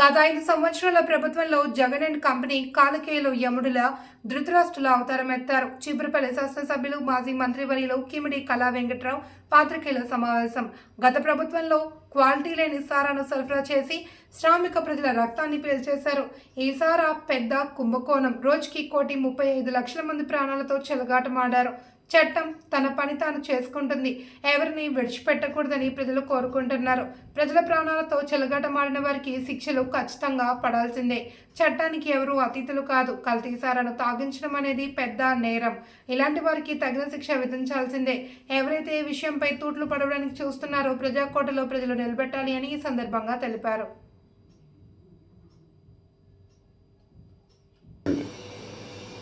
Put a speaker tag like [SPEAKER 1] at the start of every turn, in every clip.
[SPEAKER 1] గత ఐదు సంవత్సరాల ప్రభుత్వంలో జగన్ అండ్ కంపెనీ కాలకేయులు యముడుల ధృతరాష్ట్రుల అవతారం ఎత్తారు. చిబ్రపల్లి శాసనసభ్యులు మాజీ మంత్రివర్యులు కిమిడి కళా వెంకట్రావు పాత్రికేయుల సమావేశం. గత ప్రభుత్వంలో క్వాలిటీ లేని సారాను సరఫరా చేసి శ్రామిక ప్రజల రక్తాన్ని పీల్చేశారు. ఈ సారా పెద్ద కుంభకోణం. రోజుకి కోటి ముప్పై ఐదు లక్షల మంది ప్రాణాలతో చెలగాటమాడారు. చట్టం తన పని తాను చేసుకుంటుంది. ఎవరిని విడిచిపెట్టకూడదని ప్రజలు కోరుకుంటున్నారు. ప్రజల ప్రాణాలతో చెలగాటమాడిన వారికి శిక్షలు ఖచ్చితంగా పడాల్సిందే. చట్టానికి ఎవరు అతీతులు కాదు. కల్తీసారాను తాగించడం అనేది పెద్ద నేరం. ఇలాంటి వారికి తగిన శిక్ష విధించాల్సిందే. ఎవరైతే ఈ విషయంపై తూట్లు పడవడానికి చూస్తున్నారో ప్రజాకోటలో ప్రజలు నిలబెట్టాలి అని ఈ సందర్భంగా తెలిపారు.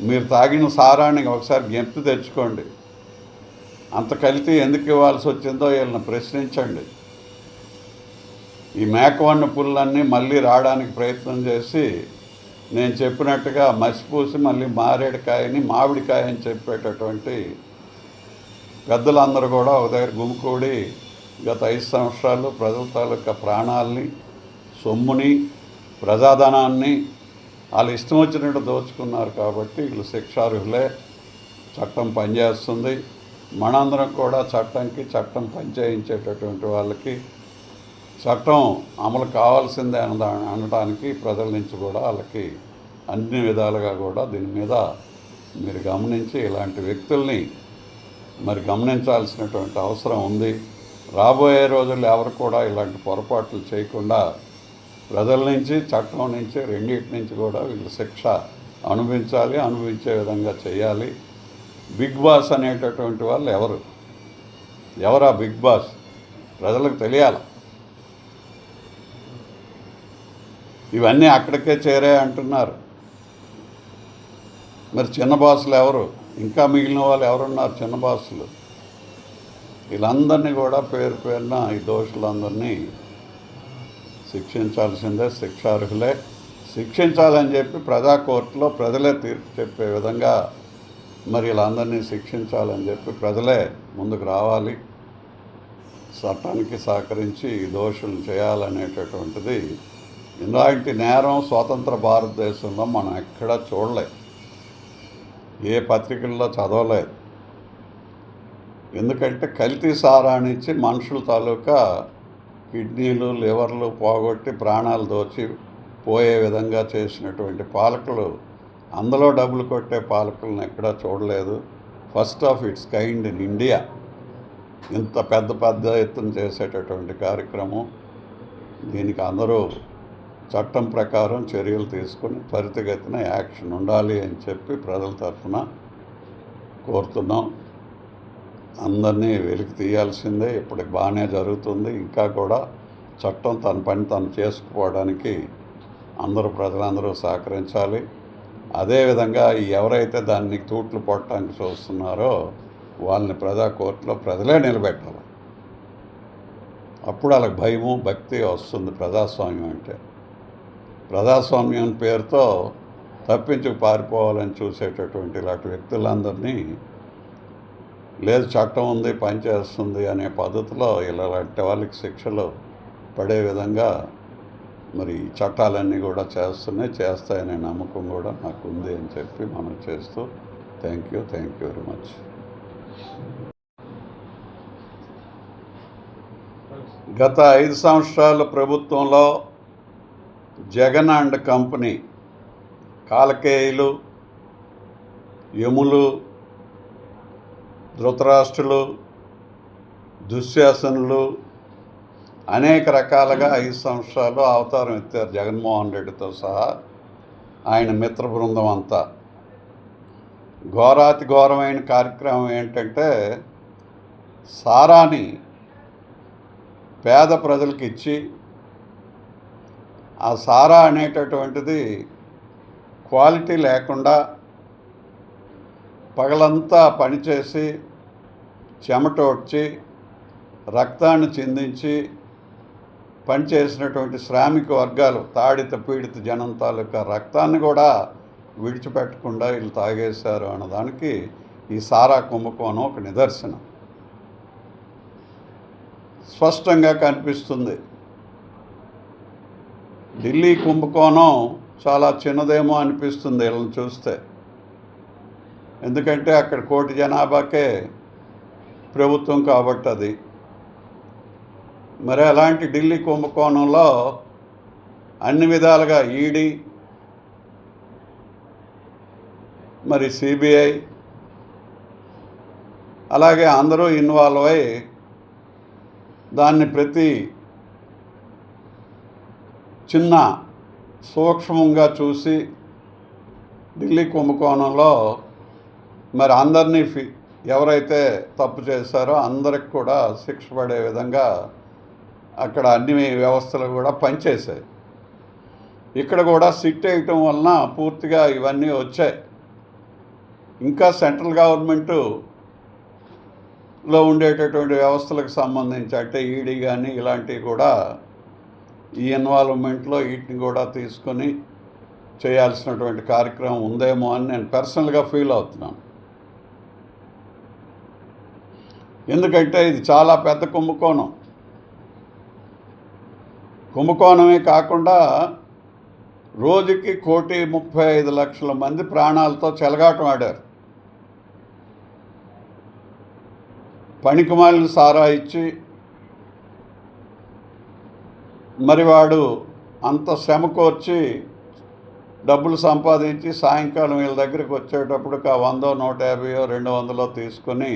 [SPEAKER 2] మీరు తాగిన సారాన్ని ఒకసారి జ్ఞప్తి తెచ్చుకోండి. అంత కలితే ఎందుకు ఇవ్వాల్సి వచ్చిందో వీళ్ళని ప్రశ్నించండి. ఈ మేకవన్న పుల్లన్నీ మళ్ళీ రావడానికి ప్రయత్నం చేసి నేను చెప్పినట్టుగా మసిపూసి మళ్ళీ మారేడుకాయని మామిడికాయ అని చెప్పేటటువంటి పెద్దలందరూ కూడా ఒక దగ్గర గుమికూడి గత ఐదు సంవత్సరాలు ప్రజల తాలూకా ప్రాణాలని సొమ్ముని ప్రజాధనాన్ని వాళ్ళు ఇష్టం వచ్చినట్టు దోచుకున్నారు కాబట్టి వీళ్ళు శిక్షార్హులే చట్టం పనిచేస్తుంది. మనందరం కూడా చట్టంకి చట్టం పనిచేయించేటటువంటి వాళ్ళకి చట్టం అమలు కావాల్సిందే అన అనడానికి ప్రజల నుంచి కూడా వాళ్ళకి అన్ని విధాలుగా కూడా దీని మీద మీరు గమనించి ఇలాంటి వ్యక్తుల్ని మరి గమనించాల్సినటువంటి అవసరం ఉంది. రాబోయే రోజుల్లో ఎవరు కూడా ఇలాంటి పొరపాట్లు చేయకుండా ప్రజల నుంచి చట్టం నుంచి రెండింటి నుంచి కూడా వీళ్ళు శిక్ష అనుభవించాలి అనుభవించే విధంగా చేయాలి. బిగ్ బాస్ అనేటటువంటి వాళ్ళు ఎవరు? ఎవరా బిగ్ బాస్? ప్రజలకు తెలియాలి. ఇవన్నీ అక్కడికే చేరే అంటున్నారు. మరి చిన్న బాసులు ఎవరు? ఇంకా మిగిలిన వాళ్ళు ఎవరున్నారు చిన్న బాసులు? వీళ్ళందరినీ కూడా పేరు పేరున ఈ దోషులందరినీ శిక్షించాల్సిందే శిక్షార్హులే. శిక్షించాలని చెప్పి ప్రజా కోర్టులో ప్రజలే తీర్పు చెప్పే విధంగా మరి వీళ్ళందరినీ శిక్షించాలని చెప్పి ప్రజలే ముందుకు రావాలి. చట్టానికి సహకరించి ఈ దోషులు చేయాలనేటటువంటిది ఇలాంటి నేరం స్వతంత్ర భారతదేశంలో మనం ఎక్కడా చూడలేదు ఏ పత్రికల్లో చదవలేదు. ఎందుకంటే కల్తీ సారానిచ్చి మనుషుల తాలూకా కిడ్నీలు లివర్లు పోగొట్టి ప్రాణాలు దోచి పోయే విధంగా చేసినటువంటి పాలకులు అందులో డబ్బులు కొట్టే పాలకులను ఎక్కడా చూడలేదు. First of its kind in India. ఇంత పెద్ద పెద్ద ఎత్తున చేసేటటువంటి కార్యక్రమం. దీనికి అందరూ చట్టం ప్రకారం చర్యలు తీసుకొని త్వరితగతిన యాక్షన్ ఉండాలి అని చెప్పి ప్రజల తరఫున కోరుతున్నాం. అందరినీ వెలికి తీయాల్సిందే. ఇప్పటికి బాగానే జరుగుతుంది. ఇంకా కూడా చట్టం తన పని తను చేసుకుపోవడానికి అందరూ ప్రజలందరూ సహకరించాలి. అదేవిధంగా ఎవరైతే దాన్ని తూట్లు పొట్టడానికి చూస్తున్నారో వాళ్ళని ప్రజా కోర్టులో ప్రజలే నిలబెట్టాలి అప్పుడు వాళ్ళకి భయము భక్తి వస్తుంది ప్రజాస్వామ్యం అంటే. ప్రజాస్వామ్యం పేరుతో తప్పించుకు పారిపోవాలని చూసేటటువంటి ఇలాంటి వ్యక్తులందరినీ లేదు చట్టం ఉంది పనిచేస్తుంది అనే పద్ధతిలో ఇలాంటి వాళ్ళకి శిక్షలు పడే విధంగా మరి ఈ చట్టాలన్నీ కూడా చేస్తున్నాయి చేస్తాయనే నమ్మకం కూడా నాకు ఉంది అని చెప్పి మనం చేస్తూ thank you thank you very much. గత ఐదు సంవత్సరాల ప్రభుత్వంలో జగన్ అండ్ కంపెనీ కాలకేయులు యములు ధృతరాష్ట్రులు దుశ్శాసనులు అనేక రకాలుగా ఐదు సంవత్సరాలు అవతారం ఎత్తారు జగన్మోహన్ రెడ్డితో సహా ఆయన మిత్ర బృందం అంతా. ఘోరాతి ఘోరమైన కార్యక్రమం ఏంటంటే సారాని పేద ప్రజలకు ఇచ్చి ఆ సారా అనేటటువంటిది క్వాలిటీ లేకుండా పగలంతా పనిచేసి చెమట వచ్చి రక్తాన్ని చిందించి పనిచేసినటువంటి శ్రామిక వర్గాలు తాడిత పీడిత జనం తాలూకా రక్తాన్ని కూడా విడిచిపెట్టకుండా వీళ్ళు తాగేశారు అన్నదానికి ఈ సారా కుంభకోణం ఒక నిదర్శనం. స్పష్టంగా కనిపిస్తుంది. ఢిల్లీ కుంభకోణం చాలా చిన్నదేమో అనిపిస్తుంది వీళ్ళని చూస్తే. ఎందుకంటే అక్కడ కోటి జనాభాకే ప్రభుత్వం కాబట్టి అది. మరి అలాంటి ఢిల్లీ కుంభకోణంలో అన్ని విధాలుగా ఈడీ మరి సిబిఐ అలాగే అందరూ ఇన్వాల్వ్ అయి దాన్ని ప్రతి చిన్న సూక్ష్మంగా చూసి ఢిల్లీ కుంభకోణంలో మరి అందరినీ ఫి ఎవరైతే తప్పు చేశారో అందరికి కూడా శిక్ష పడే విధంగా అక్కడ అన్ని వ్యవస్థలు కూడా పనిచేశాయి. ఇక్కడ కూడా సిట్ వేయటం వలన పూర్తిగా ఇవన్నీ వచ్చాయి. ఇంకా సెంట్రల్ గవర్నమెంటు లో ఉండేటటువంటి వ్యవస్థలకు సంబంధించి అంటే ఈడీ కానీ ఇలాంటివి కూడా ఈ ఇన్వాల్వ్మెంట్లో వీటిని కూడా తీసుకొని చేయాల్సినటువంటి కార్యక్రమం ఉందేమో అని నేను పర్సనల్గా ఫీల్ అవుతున్నాను. ఎందుకంటే ఇది చాలా పెద్ద కుంభకోణం. కుంభకోణమే కాకుండా రోజుకి కోటి ముప్పై ఐదు లక్షల మంది ప్రాణాలతో చెలగాటం ఆడారు. పనికిమాలిన సారా ఇచ్చి మరి వాడు అంత శ్రమ కోర్చి డబ్బులు సంపాదించి సాయంకాలం వీళ్ళ దగ్గరికి వచ్చేటప్పటికి ఆ వందో నూట యాభైయో రెండు వందలో తీసుకొని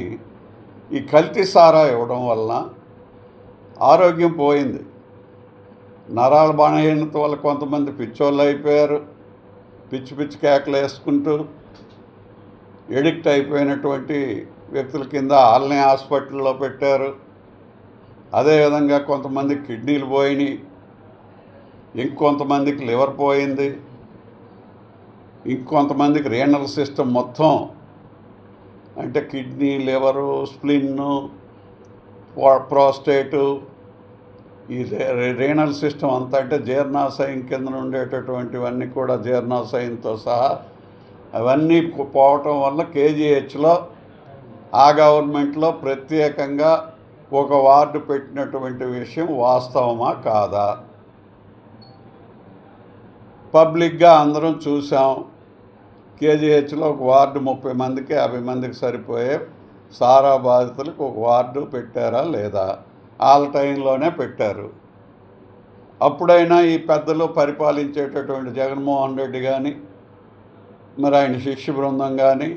[SPEAKER 2] ఈ కల్తీ సారా ఇవ్వడం వలన ఆరోగ్యం పోయింది. నరాల బలహీనత వల్ల కొంతమంది పిచ్చోళ్ళు అయిపోయారు. పిచ్చి పిచ్చి కేకలు వేసుకుంటూ ఎడిక్ట్ అయిపోయినటువంటి వ్యక్తుల కింద వాళ్ళని హాస్పిటల్లో పెట్టారు. అదేవిధంగా కొంతమంది కిడ్నీలు పోయినాయి. ఇంకొంతమందికి లివర్ పోయింది. ఇంకొంతమందికి రీనల్ సిస్టమ్ మొత్తం అంటే కిడ్నీ లివరు స్ప్లిన్ను ప్రోస్టేటు ఈ రే- రీనల్ సిస్టమ్ అంతా అంటే జీర్ణాశయం కింద ఉండేటటువంటివన్నీ కూడా జీర్ణాశయంతో సహా అవన్నీ పోవటం వల్ల కేజీహెచ్లో ఆ గవర్నమెంట్లో ప్రత్యేకంగా ఒక వార్డు పెట్టినటువంటి విషయం వాస్తవమా కాదా? పబ్లిక్గా అందరం చూసాం. కేజీహెచ్లో ఒక వార్డు ముప్పై మందికి యాభై మందికి సరిపోయే సారా బాధితులకు ఒక వార్డు పెట్టారా లేదా? వాళ్ళ టైంలోనే పెట్టారు. అప్పుడైనా ఈ పెద్దలు పరిపాలించేటటువంటి జగన్మోహన్ రెడ్డి కానీ మరి ఆయన శిష్య బృందం కానీ